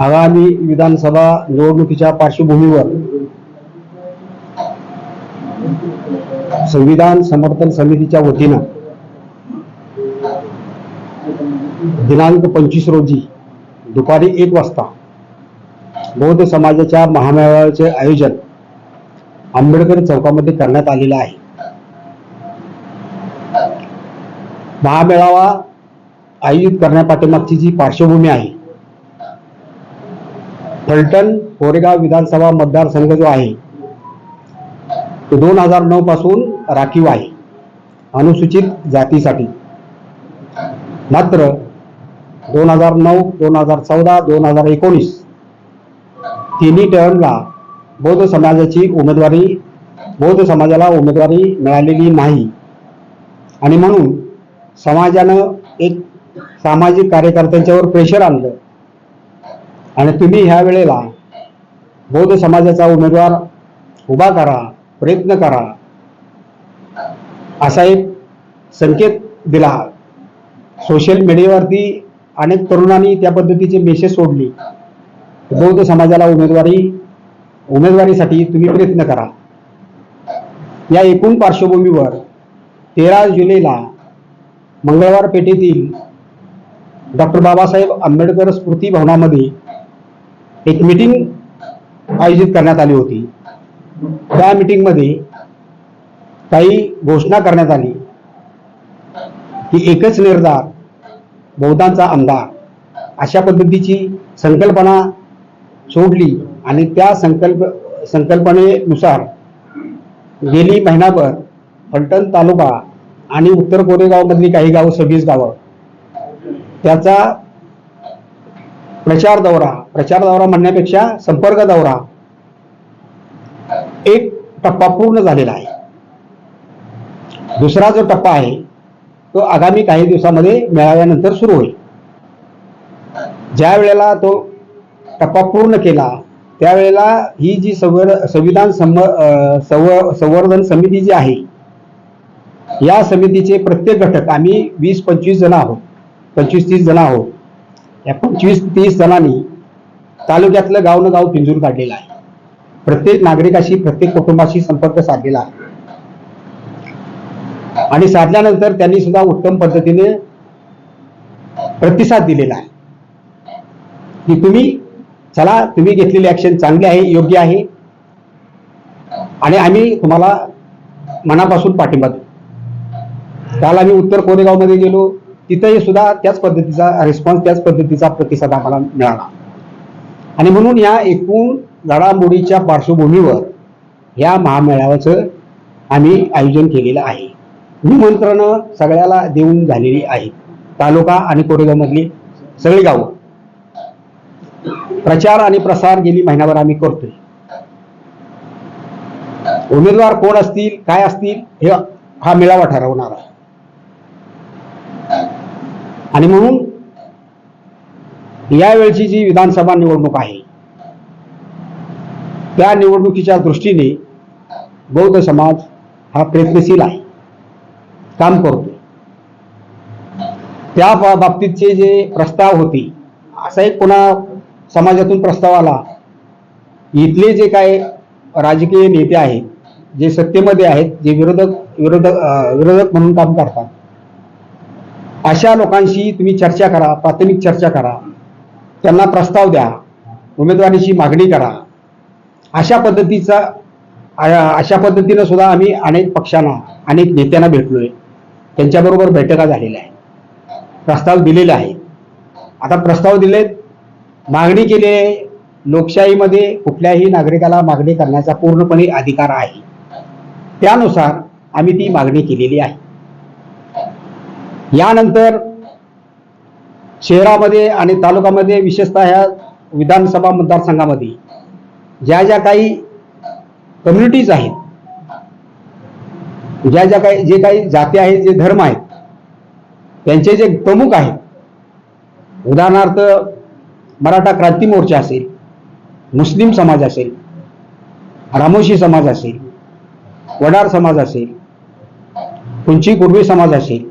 आगामी विधानसभा निवडणुकीच्या पार्श्वभूमीवर संविधान समर्थन समितीच्या वतीनं दिनांक पंचवीस रोजी दुपारी एक वाजता बौद्ध समाजाच्या महामेळाव्याचे आयोजन आंबेडकर चौकामध्ये करण्यात आलेलं आहे. महामेळावा आयोजित करण्यापाठीमागची जी पार्श्वभूमी आहे फलटण कोरेगाव विधानसभा मतदारसंघ जो आहे तो दोन हजार नऊ पासून राखीव आहे अनुसूचित जातीसाठी. मात्र दोन हजार नऊ दोन हजार चौदा दोन हजार एकोणीस तिन्ही टर्मला बौद्ध समाजाची उमेदवारी बौद्ध समाजाला उमेदवारी मिळालेली नाही. आणि म्हणून समाजानं एक सामाजिक कार्यकर्त्यांच्यावर प्रेशर आणलं. आणि तुम्ही ह्या वेळेला बौद्ध समाजाचा उमेदवार उभा करा प्रयत्न करा. असा एक संकेत दिला. सोशल मीडियावरती अनेक तरुणांनी त्या पद्धतीचे मेसेज सोडली. बौद्ध समाजाला उमेदवारी उमेदवारीसाठी तुम्ही प्रयत्न करा. या एकूण पार्श्वभूमीवर तेरा जुलैला मंगळवार पेठेतील डॉक्टर बाबासाहेब आंबेडकर स्मृती भवनामध्ये एक मीटिंग आयोजित करण्यात आली होती. त्या मीटिंगमध्ये काही घोषणा करण्यात आली की एकच निर्धार बौद्धांचा आमदार अशा पद्धतीची संकल्पना सोडली आणि त्या संकल्प संकल्पनेनुसार गेली महिनाभर फलटण तालुका आणि उत्तर कोरेगावमधली काही गावं सव्वीस गावं. त्याचा प्रचार दौरा. प्रचार दौरा म्हणण्यापेक्षा संपर्क दौरा एक टप्पा पूर्ण झालेला आहे. दुसरा जो टप्पा आहे तो आगामी काही दिवसामध्ये मेळाव्यानंतर सुरू होईल. ज्या वेळेला तो टप्पा पूर्ण केला त्यावेळेला ही जी संवर संविधान संव संवर्धन समिती जी आहे या समितीचे प्रत्येक घटक आम्ही वीस पंचवीस जण आहोत. पंचवीस तीस जण आहोत. या पंचवीस तीस जणांनी तालुक्यातलं गाव न गाव पिंजून काढलेलं आहे. प्रत्येक नागरिकाशी प्रत्येक कुटुंबाशी संपर्क साधलेला आहे. आणि साधल्यानंतर त्यांनी सुद्धा उत्तम पद्धतीने प्रतिसाद दिलेला आहे. की तुम्ही चला तुम्ही घेतलेली ऍक्शन चांगली आहे योग्य आहे. आणि आम्ही तुम्हाला मनापासून पाठिंबा देऊ. काल आम्ही उत्तर कोरेगावमध्ये गेलो. तिथंही सुद्धा त्याच पद्धतीचा रिस्पॉन्स त्याच पद्धतीचा प्रतिसाद आम्हाला मिळाला. आणि म्हणून या एकूण घडामोडीच्या पार्श्वभूमीवर या महामेळाव्याचं आम्ही आयोजन केलेलं आहे. निमंत्रणं सगळ्याला देऊन झालेली आहेत. तालुका आणि कोरेगावमधली सगळी गावं. प्रचार आणि प्रसार गेली महिनाभर आम्ही करतोय. उमेदवार कोण असतील काय असतील हे हा मेळावा ठरवणार आहे. आणि म्हणून यावेळची जी विधानसभा निवडणूक आहे त्या निवडणुकीच्या दृष्टीने बौद्ध समाज हा प्रयत्नशील आहे काम करतो त्या बा- बाबतीतचे जे प्रस्ताव होते असा एक पुन्हा समाजातून प्रस्ताव आला इथले जे काय राजकीय नेते आहेत जे सत्तेमध्ये आहेत जे विरोधक विरोधक विरोधक म्हणून काम करतात अशा लोकांशी तुम्ही चर्चा करा प्राथमिक चर्चा करा. त्यांना प्रस्ताव द्या. उमेदवारीची मागणी करा. अशा पद्धतीचा अशा पद्धतीनं सुद्धा आम्ही अनेक पक्षांना अनेक नेत्यांना भेटलोय. त्यांच्याबरोबर बैठका झालेल्या आहेत. प्रस्ताव दिलेले आहेत. आता प्रस्ताव दिलेत. मागणी केली आहे. लोकशाहीमध्ये कुठल्याही नागरिकाला मागणी करण्याचा पूर्णपणे अधिकार आहे. त्यानुसार आम्ही ती मागणी केलेली आहे. यानंतर शहरामध्ये आणि तालुकामध्ये विशेषतः ह्या विधानसभा मतदारसंघामध्ये ज्या ज्या काही कम्युनिटीज आहेत ज्या ज्या काही जे काही जाती आहेत जे धर्म आहेत त्यांचे जे प्रमुख आहेत उदाहरणार्थ मराठा क्रांती मोर्चा असेल मुस्लिम समाज असेल रामोशी समाज असेल वडार समाज असेल कुंची कुर्वी समाज असेल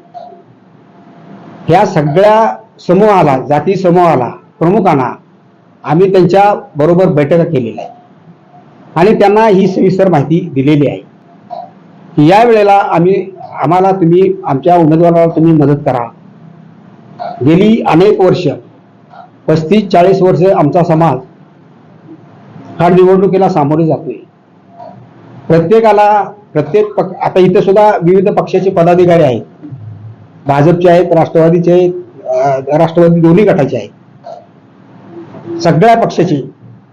ह्या सगळ्या समूहाला जाती समूहाला प्रमुखांना आम्ही त्यांच्या बरोबर बैठका केलेल्या आहे. आणि त्यांना ही सविस्तर माहिती दिलेली आहे. की या वेळेला आम्ही आम्हाला तुम्ही आमच्या उमेदवाराला तुम्ही मदत करा. गेली अनेक वर्ष पस्तीस चाळीस वर्ष आमचा समाज हा निवडणुकीला सामोरे जातोय प्रत्येकाला प्रत्येक पक्ष आता इथे सुद्धा विविध पक्षाचे पदाधिकारी आहेत. भाजपचे आहेत राष्ट्रवादीचे आहेत राष्ट्रवादी दोन्ही गटाचे आहेत. सगळ्या पक्षाचे.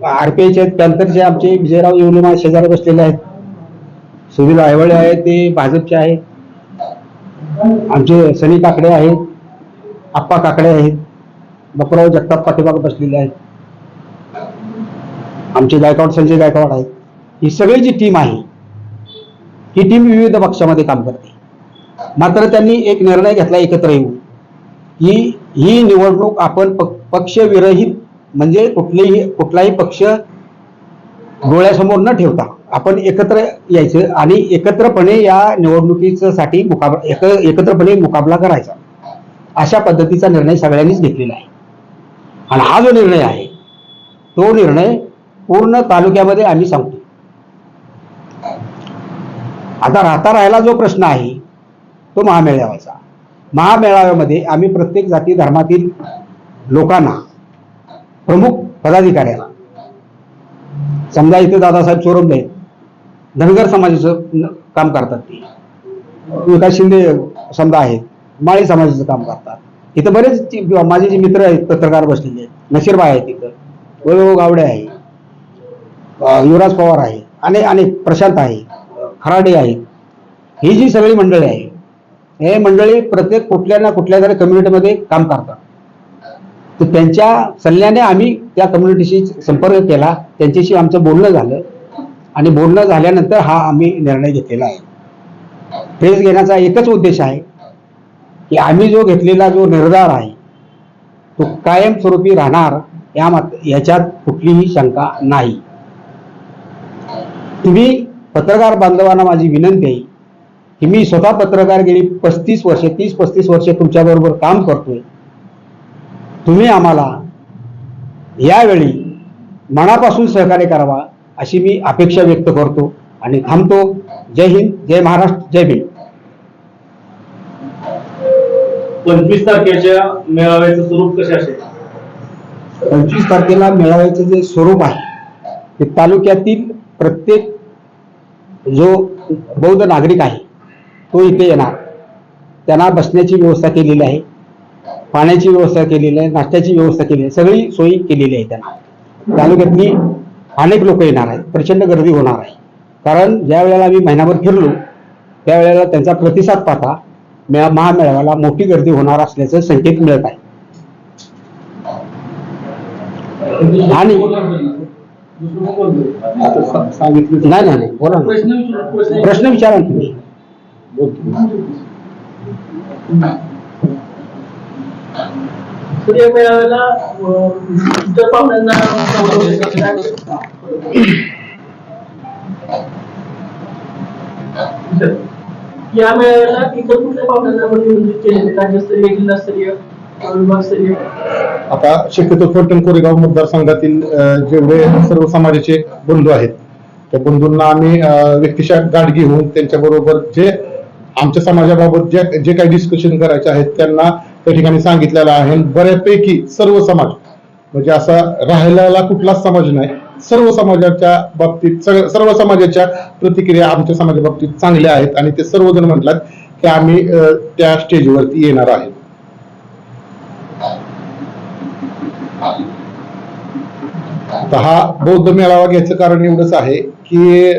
आरपीआयचे आहेत पॅन्थरचे आमचे विजयराव येवलेमा शेजारी बसलेले आहेत. सुनील आयवळे आहेत ते भाजपचे आहेत. आमचे सनी काकडे आहेत आप्पा काकडे आहेत बपराव जगताप पाठीमाग बसलेले आहेत. आमचे गायकवाड संजय गायकवाड आहेत. ही सगळी जी टीम आहे ही टीम विविध पक्षामध्ये काम करते. मात्र त्यांनी एक निर्णय घेतला एकत्र येऊन. ही ही निवडणूक आपण पक्ष पक्षविरहित म्हणजे कुठलेही कुठलाही पक्ष डोळ्यासमोर न ठेवता आपण एकत्र यायचं आणि एकत्रपणे या निवडणुकीसाठी मुकाबला एक एकत्रपणे मुकाबला करायचा. अशा पद्धतीचा निर्णय सगळ्यांनीच घेतलेला आहे. आणि हा जो निर्णय आहे तो निर्णय पूर्ण तालुक्यामध्ये आम्ही सांगतो. आता राहता राहायला जो प्रश्न आहे तो महामेळाव्याचा. महामेळाव्यामध्ये आम्ही प्रत्येक जाती धर्मातील लोकांना प्रमुख पदाधिकाऱ्यांना समजा इथे दादासाहेब चोरमले धनगर समाजाचं काम करतात ते. विकास शिंदे समजा आहेत माळी समाजाचं काम करतात. इथं बरेच माझे जे मित्र आहेत पत्रकार बसलेले आहेत नशीरबाई आहेत तिथं वैभव गावडे आहे युवराज पवार आहे अनेक अनेक प्रशांत आहे खराडे आहेत. ही जी सगळी मंडळी आहे हे मंडळी प्रत्येक कुठल्या ना कुठल्या तरी कम्युनिटीमध्ये काम करतात. तर त्यांच्या सल्ल्याने आम्ही त्या कम्युनिटीशी संपर्क केला. त्यांच्याशी आमचं बोलणं झालं. आणि बोलणं झाल्यानंतर हा आम्ही निर्णय घेतलेला आहे. फेज घेण्याचा एकच उद्देश आहे की आम्ही जो घेतलेला जो निर्धार आहे तो कायमस्वरूपी राहणार या मात याच्यात कुठलीही शंका नाही. तुम्ही पत्रकार बांधवांना माझी विनंती आहे की मी स्वतः पत्रकार गेली पस्तीस वर्षे तीस पस्तीस वर्षे तुमच्याबरोबर काम करतोय. तुम्ही आम्हाला यावेळी मनापासून सहकार्य करावा अशी मी अपेक्षा व्यक्त करतो आणि थांबतो. जय हिंद जय महाराष्ट्र जय भीम. पंचवीस तारखेच्या मेळाव्याचं स्वरूप कसे असेल? पंचवीस तारखेला मेळाव्याचं जे स्वरूप आहे ते तालुक्यातील प्रत्येक जो बौद्ध नागरिक आहे तो इथे येणार. त्यांना बसण्याची व्यवस्था केलेली आहे. पाण्याची व्यवस्था केलेली आहे. नाश्त्याची व्यवस्था केलेली आहे. सगळी सोयी केलेली आहे त्यांना. तालुक्यातली अनेक लोक येणार आहेत. प्रचंड गर्दी होणार आहे. कारण ज्या वेळेला आम्ही महिनाभर फिरलो त्यावेळेला त्यांचा प्रतिसाद पाहता मेळा महामेळाव्याला मोठी गर्दी होणार असल्याचं संकेत मिळत आहे. आणि सांगितलं नाही नाही नाही, बोला ना. प्रश्न विचारा तुम्ही. सूर्य इतर पाहुण्यांना या मेळाव्याला इतर कुठल्या पाहुण्यांना आपण नियोजित म्हणजे राज्यस्तरीय जिल्हास्तरीय विभागस्तरीय? आता शक्यतो फलटण कोरेगाव मतदारसंघातील जेवढे सर्व समाजाचे बंधू आहेत त्या बंधूंना आम्ही व्यक्तिशा गाठ घेऊन त्यांच्याबरोबर जे आमच्या समाजाबाबत जे जे काही डिस्कशन करायचे आहेत त्यांना त्या ठिकाणी सांगितलेलं आहे. बऱ्यापैकी सर्व समाज म्हणजे असा राहिलेला कुठलाच समाज नाही सर्व समाजाच्या बाबतीत सर्व समाजाच्या प्रतिक्रिया आमच्या समाजा बाबतीत चांगल्या आहेत. आणि ते सर्वजण म्हटलात की आम्ही त्या स्टेजवरती येणार आहे. हा बौद्ध मेळावा घ्यायचं कारण एवढंच आहे की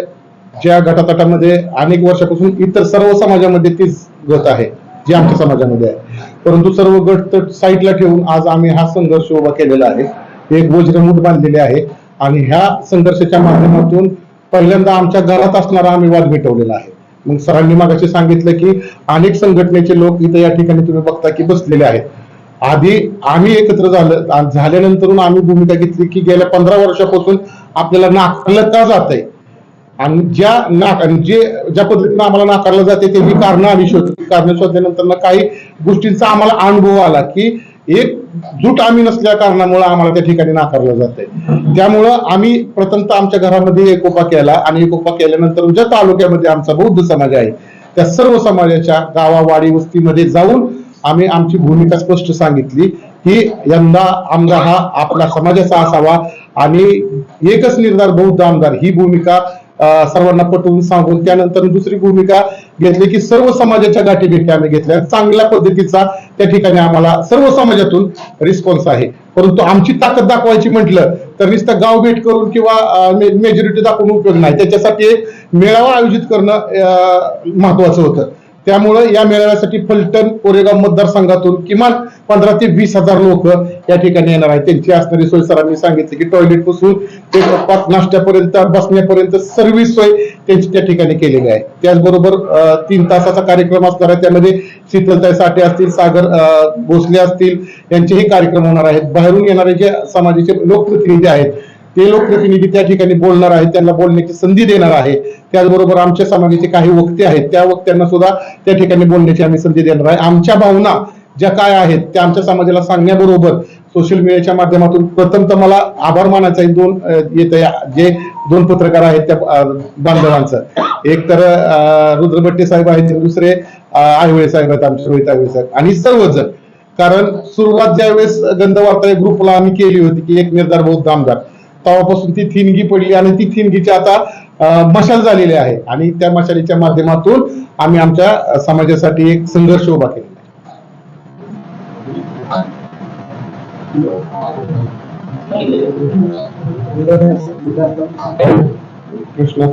ज्या गटातटामध्ये अनेक वर्षापासून इतर सर्व समाजामध्ये तीच गट आहे जी आमच्या समाजामध्ये आहे. परंतु सर्व गट तर साईडला ठेवून आज आम्ही हा संघर्ष उभा केलेला आहे. एक वज्रमूठ बांधलेले आहे आणि ह्या संघर्षाच्या माध्यमातून पहिल्यांदा आमच्या घरात असणारा आम्ही वाद मिटवलेला आहे. मग सरांनी मागाशी सांगितलं की अनेक संघटनेचे लोक इथं या ठिकाणी तुम्ही बघता की बसलेले आहेत. आधी आम्ही एकत्र झालं झाल्यानंतरून आम्ही भूमिका घेतली की गेल्या पंधरा वर्षापासून आपल्याला नाकारलं का जात आहे आणि ज्या नाक आणि जे ज्या पद्धतीनं आम्हाला नाकारलं जाते त्याची कारणं आम्ही शोधतो कारणं शोधल्यानंतर ना काही गोष्टींचा आम्हाला अनुभव आला की एक जूट आम्ही नसल्या कारणामुळे आम्हाला त्या ठिकाणी नाकारलं जाते त्यामुळं आम्ही प्रथमतः आमच्या घरामध्ये एकोपा केला आणि एकोपा केल्यानंतर ज्या तालुक्यामध्ये आमचा बौद्ध समाज आहे त्या सर्व समाजाच्या गावावाडी वस्तीमध्ये जाऊन आम्ही आमची भूमिका स्पष्ट सांगितली की यंदा आमदार हा आपला समाजाचा असावा आणि एकच निर्धार बौद्ध आमदार ही भूमिका सर्वांना पटवून सांगून त्यानंतर दुसरी भूमिका घेतली की सर्व समाजाच्या गाठी भेटी आम्ही घेतल्या. चांगल्या पद्धतीचा त्या ठिकाणी आम्हाला सर्व समाजातून रिस्पॉन्स आहे. परंतु आमची ताकद दाखवायची म्हटलं तर नुसतं गाव भेट करून किंवा मेजॉरिटी दाखवून उपयोग नाही. त्याच्यासाठी एक मेळावा आयोजित करणं महत्वाचं होतं. त्यामुळे या मेळाव्यासाठी फलटण कोरेगाव मतदारसंघातून किमान पंधरा ते वीस हजार लोक या ठिकाणी येणार आहेत. त्यांची असणारी सोय सरांनी सांगितली की टॉयलेटपासून ते पाच नाश्त्यापर्यंत बसण्यापर्यंत सर्व सोय त्यांची त्या ठिकाणी केलेली आहे. त्याचबरोबर तीन तासाचा कार्यक्रम असणार आहे. त्यामध्ये शीतलताई साठे असतील सागर अं, भोसले असतील यांचेही कार्यक्रम होणार आहेत. बाहेरून येणारे जे समाजाचे लोकप्रतिनिधी आहेत ते लोकप्रतिनिधी त्या ठिकाणी बोलणार आहेत त्यांना बोलण्याची संधी देणार आहे. त्याचबरोबर आमच्या समाजाचे काही वक्ते आहेत त्या वक्त्यांना सुद्धा त्या ठिकाणी बोलण्याची आम्ही संधी देणार आहे. आमच्या भावना ज्या काय आहेत त्या आमच्या समाजाला सांगण्याबरोबर सोशल मीडियाच्या माध्यमातून प्रथम तर मला आभार मानायचा आहे. दोन येत जे दोन पत्रकार आहेत त्या बांधवांचं. एक तर अं, रुद्रभट्टे साहेब आहेत दुसरे आयवळे साहेब आहेत आमचे रोहित आयवळे साहेब. आणि सर्वजण. कारण सुरुवात ज्यावेळेस गंधवार्ता ग्रुपला आम्ही केली होती की एक निर्धार बौद्ध आमदार. तेव्हापासून ती थिनगी पडली आणि ती थिनगीची आता मशाल झालेली आहे. आणि त्या मशालीच्या माध्यमातून आम्ही आमच्या समाजासाठी एक संघर्ष उभा केलेला आहे. कृष्णा